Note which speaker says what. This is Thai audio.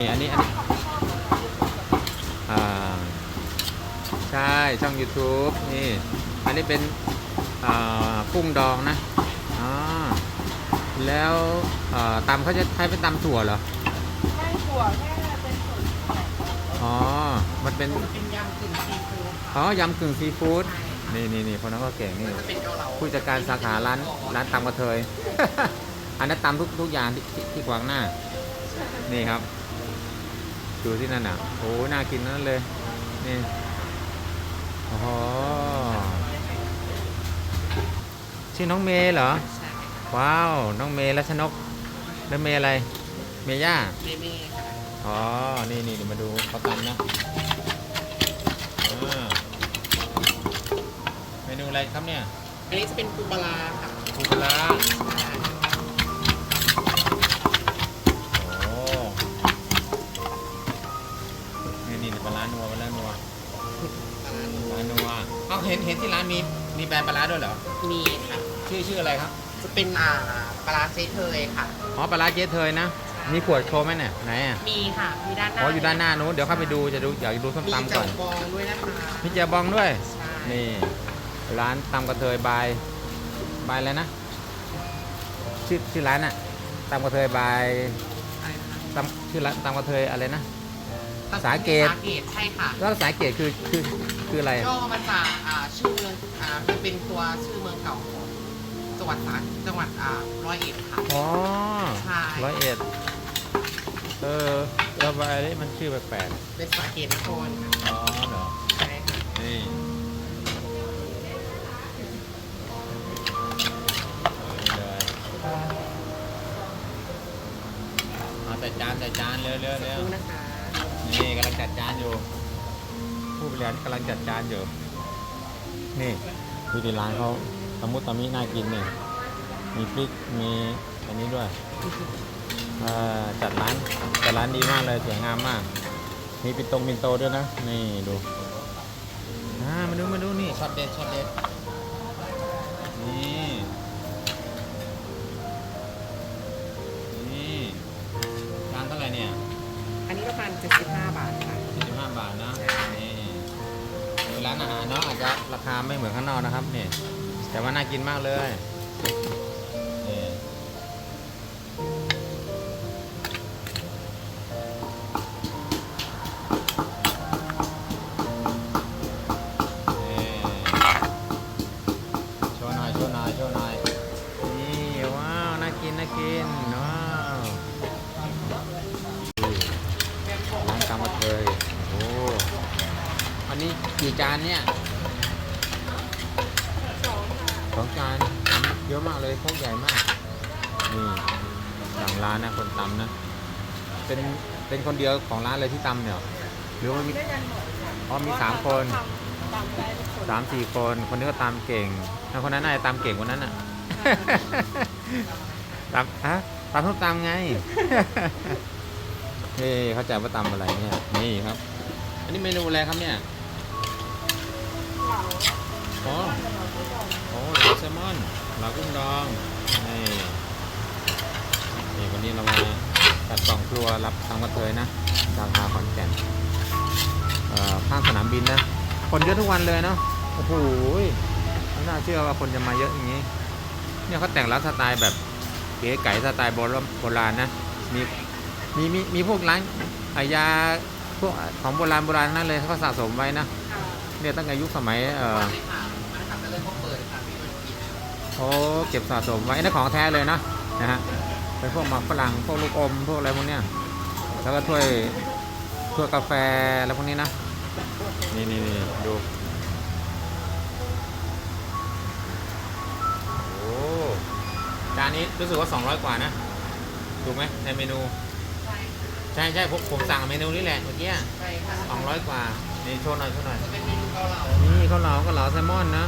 Speaker 1: นี่อันนี้อันนี้อ่าใช่ช่อง YouTube นี่ อันนี้เป็นอ่ากุ้งดองนะอ๋อแล้วอ่าตำเขาจะใช้เป็นตำถั่วเหรอ
Speaker 2: ไม่ถั่วแค่เป็นส่วน
Speaker 1: อ๋อ มันเป็น
Speaker 2: เป็นยำกึ่งซีฟู้ด
Speaker 1: อ๋อยำกึ่งซีฟู้ดนี่นี่นี่คนนั้นก็เก่งนี่
Speaker 2: จะเป็นเกาเหลา
Speaker 1: ผู้จัดการสาขาร้านร้านตำกระเทย อันนั้นตำทุกทุกอย่างที่ที่ที่ขวางหน้า นี่ครับ ดูที่นั่นอะโอ้น่ากินนั่นเลย นี่โอ้โหชื่อน้องเมย์เหรอ
Speaker 2: ใช่
Speaker 1: ว้าว น้องเมย์รัชนกแล้วเมย์อะไร เมย่า
Speaker 2: เมเม่ค่ะ
Speaker 1: อ๋อ นี่นี่เดี๋ยวมาดูเขาตำนะอ่าเมนูอะไรครับเนี่ย
Speaker 2: อันนี้จะเป็นปูปลาร้าค่ะ
Speaker 1: ปูปลา ลาร้านัวปลาร้านัวปลาร้านัวเอ้าเห็นเห็นที่ร้านมีมีแบรนด์ปลาร้าด้วยเหรอ
Speaker 2: มีค่ะ
Speaker 1: ชื่อชื่ออะไรครับ
Speaker 2: จะเป็นอ่าปลาร้าเซเทยค่ะ
Speaker 1: อ๋อปลาร้าเจ๊เทยนะมีขวดโชว์ไหมเนี่ยไหนอะ
Speaker 2: มีค่ะมีด้านหน้า
Speaker 1: อ๋ออยู่ด้านหน้านู้นเดี๋ยวเข้าไปดูจะดูอยากดูส้ม
Speaker 2: มี
Speaker 1: ตำ
Speaker 2: จั
Speaker 1: ก่อน
Speaker 2: บองด้วยนะคะ
Speaker 1: มีเจียบองด้วย
Speaker 2: ใช่
Speaker 1: นี่ร้านตำกระเทยบายบายอะไรนะชื่อชื่อร้านอะตำกระเทยบาย
Speaker 2: อะไรนะคะ
Speaker 1: ตำชื่อร้านตำกระเทยอะไรนะ สาเกต
Speaker 2: สาเกตใช่ค่ะ
Speaker 1: แล้วสายเกตคือคือคืออะไรอะ
Speaker 2: ก็มาจากอ่าชื่อเมืองอ่ามันเป็นตัวชื่อเมืองเก่าของจังหวัดสาจังหวัดอ่าร้อยเอ็ดค่ะ
Speaker 1: อ๋อ
Speaker 2: ใช่
Speaker 1: ร้อยเอ็ดเออแล้วบายนี่มันชื่อแปลก
Speaker 2: เป็นสาเกตนครค่ะ
Speaker 1: ๆอ๋อเหรอ
Speaker 2: ใช่ค่ะ
Speaker 1: นี่เอาเลยเอาแต่จานแต่จานเร็วเร็วเร็ว
Speaker 2: ดูนะคะ
Speaker 1: นี่กำลังจัดจานอยู่ ผู้บริหารกำลังจัดจานอยู่ นี่ดูที่ร้านเขาตะมุตะมิน่ากินนี่มีพริกมีอันนี้ด้วยจัดร้านจัดร้านดีมากเลยสวยงามมาก มีปินตรงปินโตด้วยนะ นี่ดูมาดูมาดูนี่ช็อตเด็ดช็อตเด็ด
Speaker 2: อันนี้ประมาณ75บาทค่ะ
Speaker 1: 45 บาทนะนี่ร้านอาหารเนาะอาจจะราคาไม่เหมือนข้างนอกนะครับนี่แต่ว่าน่ากินมากเลยนี่ยโชว์หน่อยโชว์หน่อยโชว์หน่อยนี่ว้าวน่ากินน่ากินว้าว กี่จานเนี่ยสองจานทำเยอะมากเลยพวกใหญ่มาก นี่หลังร้านนะคนตำนะ เป็นเป็นคนเดียวของร้านเลยที่ตำเนี่ย หรือว่ามีอ๋อมีสามคน
Speaker 2: ตามได้ทุกคน
Speaker 1: สามสี่คนคนนี้ก็ตามเก่งแล้วคนนั้นน่าจะตามเก่งกว่านั้นอะตามฮะตามทุกตามไงเฮ้เข้าใจว่าตำอะไรเนี่ยนี่ครับ อันนี้เมนูอะไรครับเนี่ย อ๋อโอ้เหลาแซลมอนเหลากุ้งดองนี่นี่วันนี้เรามาจัดกล่องครัวรับทางกระเทยนะสาขาขอนแก่นเอ่อข้างสนามบินนะ คนเยอะทุกวันเลยเนาะโอ้โหไม่น่าเชื่อว่าคนจะมาเยอะอย่างนี้ เนี่ยเขาแต่งร้านสไตล์แบบเก๋ไก๋สไตล์โบราณนะมีมีมีมีพวกร้านอายาพวกของโบราณโบราณนั่นเลยเขาสะสมไว้นะ เนี่ยตั้งแต่ยุคสมัยเอ่อ
Speaker 2: เขาเปิดค่ะพี่มันกิน
Speaker 1: โอ้เก็บสะสมไว้นั่ของแท้เลยนะนะฮะเป็นพวกหมากฝรั่งพวกลูกอมพวกอะไรพวกเนี้ยแล้วก็ถ้วยถ้วยกาแฟแล้วพวกนี้นะนี่นี่นี่ดูโอ้จานนี้รู้สึกว่า 200 กว่านะถูกไหมในเมนูใช่ใช่ผมผมสั่งเมนูนี้แหละเมื่อกี้
Speaker 2: ใช่ค่ะ
Speaker 1: 200กว่านี่โชว์หน่อยโชว์หน่อย
Speaker 2: นี่
Speaker 1: ข้าวเหลาข้าวเหลาแซลมอนนะ